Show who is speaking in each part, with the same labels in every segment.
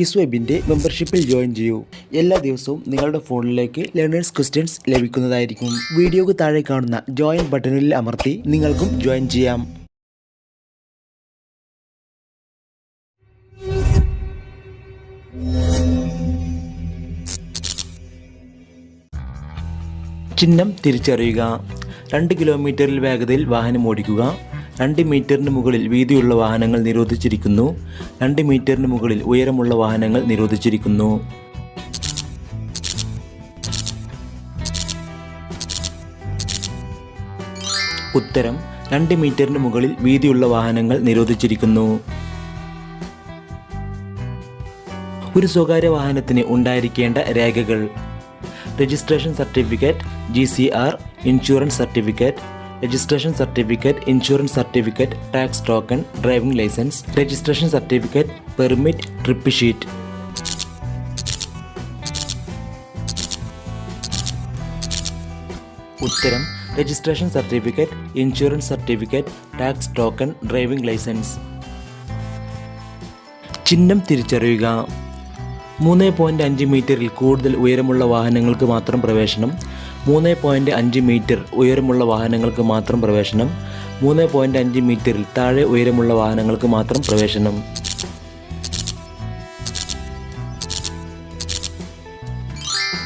Speaker 1: Kiss വെബിന്റെ മെമ്പർഷിപ്പിൽ join ചെയ്യൂ. എല്ലാ ദിവസവും നിങ്ങളുടെ ഫോണിലേക്ക് ലേണേഴ്സ് ക്വസ്റ്റ്യൻസ് ലഭിക്കുന്നതായിരിക്കും. വീഡിയോക്ക് താഴെ കാണുന്ന ജോയിൻ ബട്ടണിൽ അമർത്തി നിങ്ങൾക്കും ജോയിൻ ചെയ്യാം. ചിഹ്നം തിരിച്ചറിയുക. രണ്ട് കിലോമീറ്ററിൽ വേഗതയിൽ വാഹനം ഓടിക്കുക. രണ്ട് മീറ്ററിന് മുകളിൽ വീതിയുള്ള വാഹനങ്ങൾ നിരോധിച്ചിരിക്കുന്നു. രണ്ട് മീറ്ററിന് മുകളിൽ ഉയരമുള്ള വാഹനങ്ങൾ നിരോധിച്ചിരിക്കുന്നു. ഉത്തരം രണ്ട് മീറ്ററിന് മുകളിൽ വീതിയുള്ള വാഹനങ്ങൾ നിരോധിച്ചിരിക്കുന്നു. ഒരു സ്വകാര്യ വാഹനത്തിന് ഉണ്ടായിരിക്കേണ്ട രേഖകൾ. Registration certificate G insurance certificate registration certificate insurance certificate tax token driving licence registration certificate permit trip sheet ഉത്തരം registration certificate insurance certificate tax token driving licence ചിഹ്നം തിരിച്ചറിയുക. മൂന്ന് പോയിന്റ് അഞ്ച് മീറ്ററിൽ കൂടുതൽ ഉയരമുള്ള വാഹനങ്ങൾക്ക് മാത്രം പ്രവേശനം. മൂന്ന് പോയിന്റ് അഞ്ച് മീറ്റർ ഉയരമുള്ള വാഹനങ്ങൾക്ക് മാത്രം പ്രവേശനം. മൂന്ന് പോയിന്റ് അഞ്ച് മീറ്ററിൽ താഴെ ഉയരമുള്ള വാഹനങ്ങൾക്ക് മാത്രം പ്രവേശനം.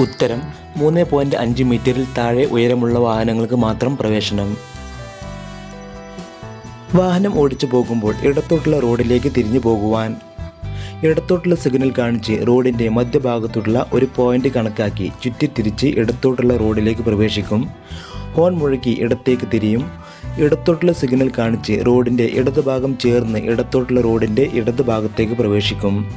Speaker 1: ഉത്തരം മൂന്ന് പോയിന്റ് അഞ്ച് മീറ്ററിൽ താഴെ ഉയരമുള്ള വാഹനങ്ങൾക്ക് മാത്രം പ്രവേശനം. വാഹനം ഓടിച്ചു പോകുമ്പോൾ ഇടത്തോട്ടുള്ള റോഡിലേക്ക് തിരിഞ്ഞു പോകുവാൻ ഇടത്തോട്ടുള്ള സിഗ്നൽ കാണിച്ച് റോഡിന്റെ മധ്യഭാഗത്തുള്ള ഒരു പോയിന്റ് കണക്കാക്കി ചുറ്റിത്തിരിച്ച് ഇടത്തോട്ടുള്ള റോഡിലേക്ക് പ്രവേശിക്കും. ഹോൺ മുഴക്കി ഇടത്തേക്ക് തിരിയും. ഇടത്തോട്ടുള്ള സിഗ്നൽ കാണിച്ച് റോഡിന്റെ ഇടതുഭാഗം ചേർന്ന് ഇടത്തോട്ടുള്ള റോഡിന്റെ ഇടതുഭാഗത്തേക്ക് പ്രവേശിക്കും.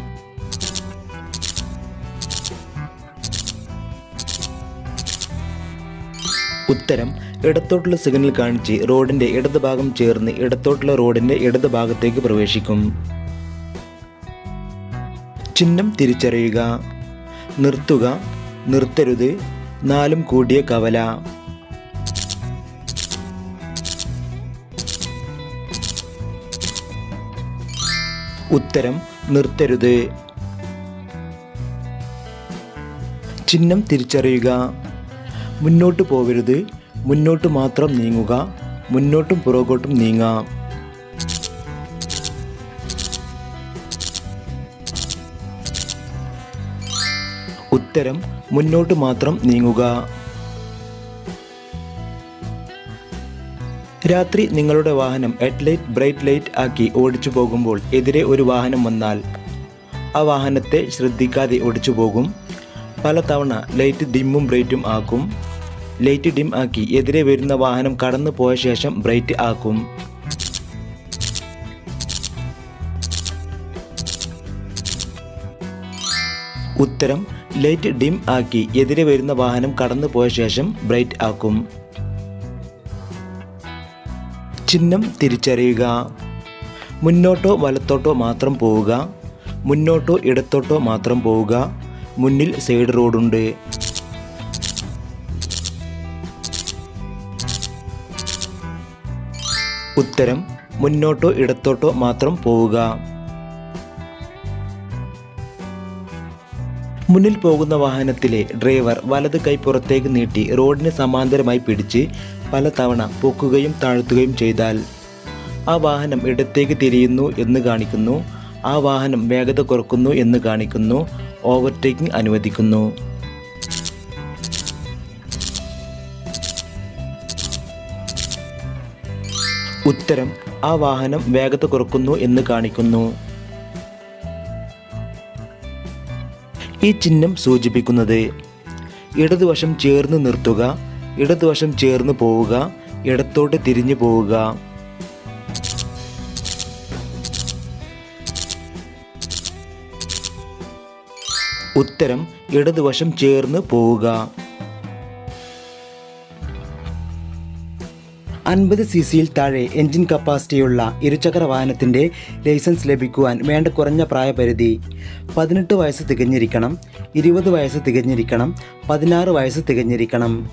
Speaker 1: ഉത്തരം ഇടത്തോട്ടുള്ള സിഗ്നൽ കാണിച്ച് റോഡിന്റെ ഇടതുഭാഗം ചേർന്ന് ഇടത്തോട്ടുള്ള റോഡിന്റെ ഇടതുഭാഗത്തേക്ക് പ്രവേശിക്കും. ചിഹ്നം തിരിച്ചറിയുക. നിർത്തുക. നിർത്തരുത്. നാലും കൂടിയ കവല. ഉത്തരം നിർത്തരുത്. ചിഹ്നം തിരിച്ചറിയുക. മുന്നോട്ട് പോകരുത് മുന്നോട്ട് മാത്രം നീങ്ങുക. മുന്നോട്ടും പുറകോട്ടും നീങ്ങാം. ഉത്തരം മുന്നോട്ട് മാത്രം നീങ്ങുക. രാത്രി നിങ്ങളുടെ വാഹനം ഹെഡ്ലൈറ്റ് ബ്രൈറ്റ് ലൈറ്റ് ആക്കി ഓടിച്ചു പോകുമ്പോൾ എതിരെ ഒരു വാഹനം വന്നാൽ ആ വാഹനത്തെ ശ്രദ്ധിക്കാതെ ഓടിച്ചു പോകും. പലതവണ ലൈറ്റ് ഡിമ്മും ബ്രൈറ്റും ആക്കും. ലൈറ്റ് ഡിം ആക്കി എതിരെ വരുന്ന വാഹനം കടന്നു പോയ ശേഷം ബ്രൈറ്റ് ആക്കും. ഉത്തരം ലൈറ്റ് ഡിം ആക്കി എതിരെ വരുന്ന വാഹനം കടന്നു പോയ ശേഷം ബ്രൈറ്റ് ആക്കും. ചിഹ്നം തിരിച്ചറിയുക. മുന്നോട്ടോ വലത്തോട്ടോ മാത്രം പോവുക. മുന്നോട്ടോ ഇടത്തോട്ടോ മാത്രം പോവുക. മുന്നിൽ സൈഡ് റോഡുണ്ട്. ഉത്തരം മുന്നോട്ടോ ഇടത്തോട്ടോ മാത്രം പോവുക. മുന്നിൽ പോകുന്ന വാഹനത്തിലെ ഡ്രൈവർ വലത് കൈ പുറത്തേക്ക് നീട്ടി റോഡിന് സമാന്തരമായി പിടിച്ച് പലതവണ പൊക്കുകയും താഴ്ത്തുകയും ചെയ്താൽ ആ വാഹനം ഇടത്തേക്ക് തിരിയുന്നു എന്ന് കാണിക്കുന്നു. ആ വാഹനം വേഗത കുറക്കുന്നു എന്ന് കാണിക്കുന്നു. ഓവർടേക്കിംഗ് അനുവദിക്കുന്നു. ഉത്തരം ആ വാഹനം വേഗത കുറക്കുന്നു എന്ന് കാണിക്കുന്നു. ഈ ചിഹ്നം സൂചിപ്പിക്കുന്നത് ഇടതുവശം ചേർന്ന് നിർത്തുക ഇടതുവശം ചേർന്ന് പോവുക ഇടത്തോട്ട് തിരിഞ്ഞു പോവുക. ഉത്തരം ഇടതുവശം ചേർന്ന് പോവുക. അൻപത് സി സിയിൽ താഴെ എൻജിൻ കപ്പാസിറ്റിയുള്ള ഇരുചക്ര വാഹനത്തിന്റെ ലൈസൻസ് ലഭിക്കുവാൻ വേണ്ട കുറഞ്ഞ പ്രായപരിധി പതിനെട്ട് വയസ്സ് തികഞ്ഞിരിക്കണം ഇരുപത് വയസ്സ് തികഞ്ഞിരിക്കണം പതിനാറ് വയസ്സ് തികഞ്ഞിരിക്കണം.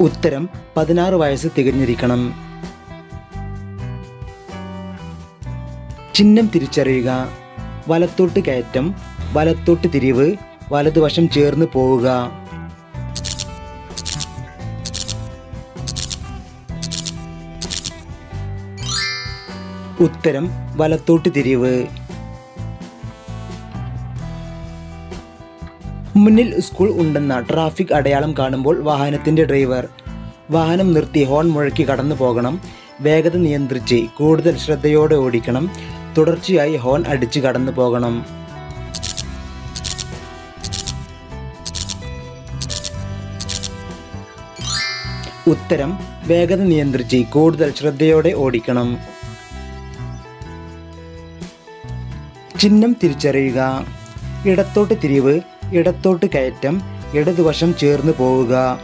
Speaker 1: ഉത്തരം പതിനാറ് വയസ്സ് തികഞ്ഞിരിക്കണം. ചിഹ്നം തിരിച്ചറിയുക. വലത്തോട്ട് കയറ്റം വലത്തോട്ട് തിരിവ് വലതുവശം ചേർന്ന് പോവുക. ഉത്തരം വലത്തോട്ട് തിരിവ്. മുന്നിൽ സ്കൂൾ ഉണ്ടെന്ന ട്രാഫിക് അടയാളം കാണുമ്പോൾ വാഹനത്തിന്റെ ഡ്രൈവർ വാഹനം നിർത്തി ഹോൺ മുഴക്കി കടന്നു പോകണം. വേഗത നിയന്ത്രിച്ച് കൂടുതൽ ശ്രദ്ധയോടെ ഓടിക്കണം. തുടർച്ചയായി ഹോൺ അടിച്ച് കടന്നു പോകണം. ഉത്തരം വേഗത നിയന്ത്രിച്ച് കൂടുതൽ ശ്രദ്ധയോടെ ഓടിക്കണം. ചിഹ്നം തിരിച്ചറിയുക. ഇടത്തോട്ട് തിരിവ് ഇടത്തോട്ട് കയറ്റം ഇടതുവശം ചേർന്ന് പോവുക.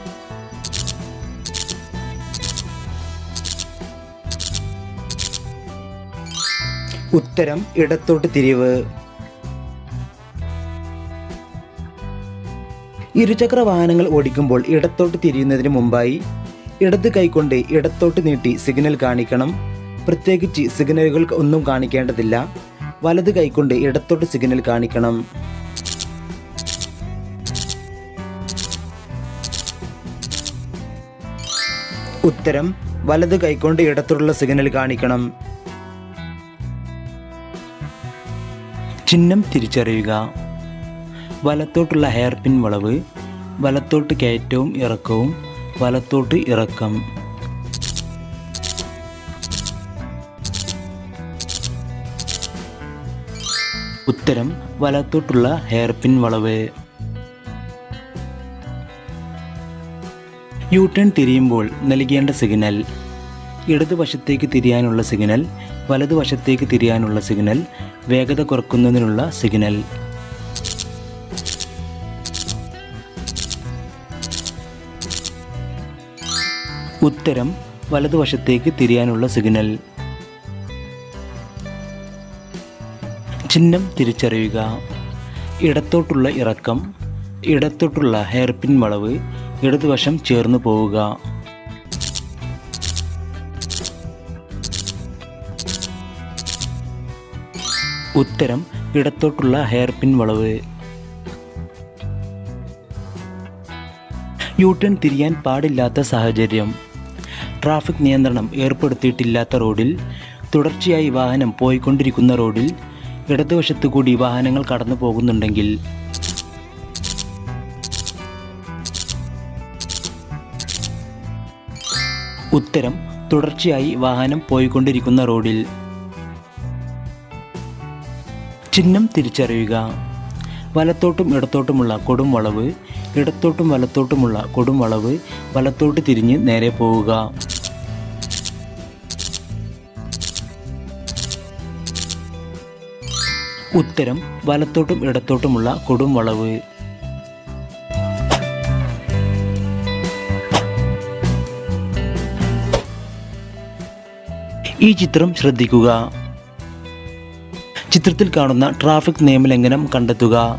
Speaker 1: ഉത്തരം ഇടത്തോട്ട് തിരിവ്. ഇരുചക്ര വാഹനങ്ങൾ ഓടിക്കുമ്പോൾ ഇടത്തോട്ട് തിരിയുന്നതിന് മുമ്പായി ഇടത് കൈകൊണ്ട് ഇടത്തോട്ട് നീട്ടി സിഗ്നൽ കാണിക്കണം. പ്രത്യേകിച്ച് സിഗ്നലുകൾ ഒന്നും കാണിക്കേണ്ടതില്ല. വലത് കൈകൊണ്ട് ഇടത്തോട്ട് സിഗ്നൽ കാണിക്കണം. ഉത്തരം വലത് കൈകൊണ്ട് ഇടത്തോട്ടുള്ള സിഗ്നൽ കാണിക്കണം. ചിഹ്നം തിരിച്ചറിയുക. വലത്തോട്ടുള്ള ഹെയർ പിൻ വളവ് വലത്തോട്ട് കയറ്റവും ഇറക്കവും വലത്തോട്ട് ഇറക്കം. ഉത്തരം വലത്തോട്ടുള്ള ഹെയർപിൻ വളവ്. യു ടേൺ തിരിയുമ്പോൾ നൽകേണ്ട സിഗ്നൽ ഇടതുവശത്തേക്ക് തിരിയാനുള്ള സിഗ്നൽ വലതുവശത്തേക്ക് തിരിയാനുള്ള സിഗ്നൽ വേഗത കുറക്കുന്നതിനുള്ള സിഗ്നൽ ഉത്തരം വലതുവശത്തേക്ക് തിരിയാനുള്ള സിഗ്നൽ. ചിഹ്നം തിരിച്ചറിയുക. ഇടത്തോട്ടുള്ള ഇറക്കം ഇടത്തോട്ടുള്ള ഹെയർപിൻ വളവ് ഇടതുവശം ചേർന്ന് പോവുക. ഉത്തരം ഇടത്തോട്ടുള്ള ഹെയർപിൻ വളവ്. യൂട്ടേൺ തിരിയാൻ പാടില്ലാത്ത സാഹചര്യം. ട്രാഫിക് നിയന്ത്രണം ഏർപ്പെടുത്തിയിട്ടില്ലാത്ത റോഡിൽ തുടർച്ചയായി വാഹനം പോയിക്കൊണ്ടിരിക്കുന്ന റോഡിൽ ഇടതുവശത്തു കൂടി വാഹനങ്ങൾ കടന്നു പോകുന്നുണ്ടെങ്കിൽ ഉത്തരം തുടർച്ചയായി വാഹനം പോയിക്കൊണ്ടിരിക്കുന്ന റോഡിൽ. ചിഹ്നം തിരിച്ചറിയുക. വലത്തോട്ടും ഇടത്തോട്ടുമുള്ള കൊടും വളവ് ഇടത്തോട്ടും വലത്തോട്ടുമുള്ള കൊടും വളവ് വലത്തോട്ട് തിരിഞ്ഞ് നേരെ പോവുക. ഉത്തരം വലത്തോട്ടും ഇടത്തോട്ടുമുള്ള കൊടും വളവ്. ഈ ചിത്രം ശ്രദ്ധിക്കുക. ചിത്രത്തിൽ കാണുന്ന ട്രാഫിക് നിയമലംഘനം കണ്ടെത്തുക.